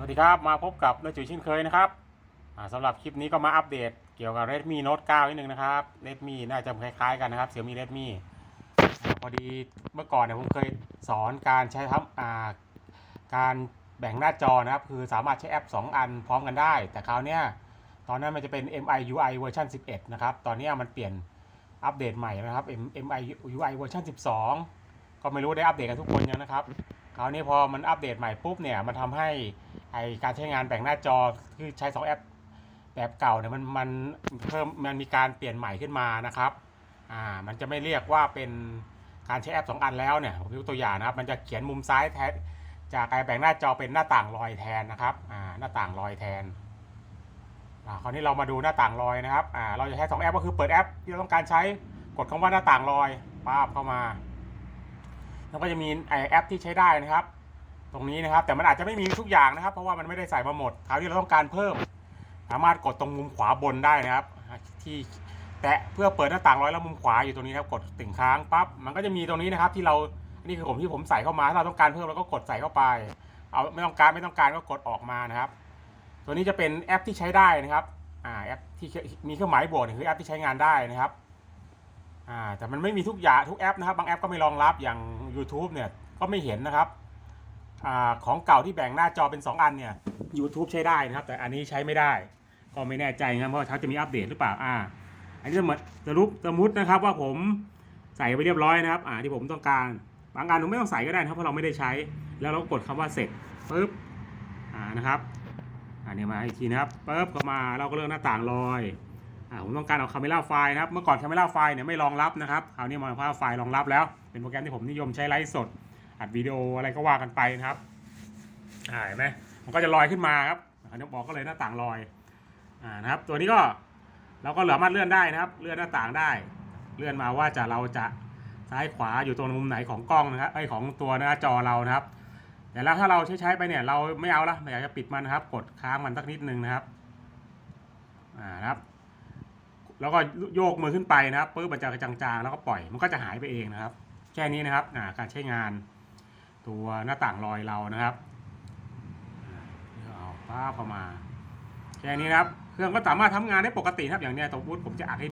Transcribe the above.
สวัสดีครับ มาพบกับนายจุ๋ยเช่นเคยนะครับอ่าสำหรับคลิปนี้ก็มาอัปเดตเกี่ยวกับ Redmi Note 9 นิดนึงนะครับ Redmi น่าจะคล้ายๆกันนะครับ Xiaomi Redmi พอดีเมื่อก่อนเนี่ยผมเคยสอนการใช้ทำอ่าการแบ่งหน้าจอนะครับ คือสามารถใช้แอป 2 อันพร้อมกันได้ แต่คราวเนี้ยตอนนั้นมันจะเป็น MI UI เวอร์ชัน11 นะครับ ตอนนี้มันเปลี่ยนอัปเดตใหม่นะครับ M- MI UI เวอร์ชัน12 ก็ไม่รู้ได้อัปเดตกันทุกคนยังนะครับ คราวนี้พอมันอัปเดตใหม่ปุ๊บเนี่ยมันทำให้ ไอการใช้งานแบ่งหน้าจอคือใช้ 2 แอปแบบเก่าเนี่ยมันมันเพิ่มมันมีการเปลี่ยนใหม่ขึ้นมานะครับอ่ามันจะไม่เรียกว่าเป็นการใช้แอป 2 อันแล้วเนี่ยผมยกตัวอย่างนะครับ มันจะเขียนมุมซ้ายแทนจากการแบ่งหน้าจอเป็นหน้าต่างลอยแทนนะครับอ่าหน้าต่างลอยแทนอ่าคราวนี้เรามาดูหน้าต่างลอยนะครับอ่าเราจะใช้ 2 แอปก็คือเปิดแอปที่เราต้องการใช้กดคำว่าหน้าต่างลอยป้าบเข้ามา แล้วก็จะมีไอแอปที่ใช้ได้นะครับ ตรงนี้นะครับ แต่มันอาจจะไม่มีทุกอย่างนะครับ เพราะว่ามันไม่ได้ใส่มาหมดคราวที่เราต้องการเพิ่ม สามารถกดตรงมุมขวาบนได้นะครับ ที่แตะเพื่อเปิดหน้าต่างร้อยแล้วมุมขวาอยู่ตรงนี้นะครับกดติ่งค้างปั๊บมันก็จะมีตรงนี้นะครับ ที่เรานนี้คือผมที่ผมใส่เข้ามาถ้าเราต้องการเพิ่มเราก็กดใส่เข้าไป เอาไม่ต้องการไม่ต้องการก็กดออกมานะครับ ตัวนี้จะเป็นแอปที่ใช้ได้นะครับอ่าแอปที่มีเครื่องหมายบวกเนี่ยคือแอปที่ใช้งานได้นะครับอ่าแต่มันไม่มีทุกอย่างทุกแอปนะครับ บางแอปก็ไม่รองรับอย่าง YouTube เนี่ยก็ไม่เห็นนะครับ อาของเก่าที่แบ่งหน้าจอเป็น 2 อันเนี่ย YouTube ใช้ได้นะครับ แต่อันนี้ใช้ไม่ได้ ก็ไม่แน่ใจนะครับว่าเขาจะมีอัปเดตหรือเปล่าอ่า อันนี้สมมติสรุปสมมตินะครับว่าผมใส่ไปเรียบร้อยนะครับอ่าที่ผมต้องการบางอันผมไม่ต้องใส่ก็ได้นะครับเพราะเราไม่ได้ใช้ แล้วเราก็กดคำว่าเสร็จปุ๊บอ่านะครับอันนี้มาอีกทีนะครับปุ๊บก็มาเราก็เลือกหน้าต่างลอยอ่าผมต้องการเอาคาเมล่าไฟล์นะครับ เมื่อก่อนคาเมล่าไฟล์เนี่ยไม่รองรับนะครับคราวนี้มาคาเมล่าไฟล์รองรับแล้ว เป็นโปรแกรมที่ผมนิยมใช้ไลฟ์สด อัดวิดีโออะไรก็ว่ากันไปนะครับอ่าเห็นไหมมันก็จะลอยขึ้นมาครับอันนี้บอกก็เลยหน้าต่างลอยอ่านะครับ ตัวนี้ก็เราก็เหลือมารถเลื่อนได้นะครับ เลื่อนหน้าต่างได้ เลื่อนมาว่าจะเราจะซ้ายขวาอยู่ตรงมุมไหนของกล้องนะครับไอของตัวหน้าจอเรานะครับ แต่แล้วถ้าเราใช้ใช้ไปเนี่ยเราไม่เอาละอยากจะปิดมันนะครับ กดค้างมันสักนิดนึงนะครับอ่านะครับ แล้วก็โยกมือขึ้นไปนะครับปุ๊บมันจะจางๆ แล้วก็ปล่อยมันก็จะหายไปเองนะครับ แค่นี้นะครับาการใช้งาน ตัวหน้าต่างลอยเรานะครับเอาป้าบเข้ามาแค่นี้นะครับ เครื่องก็สามารถทำงานได้ปกตินะครับอย่างเนี้ยตัวบูธผมจะอัดให้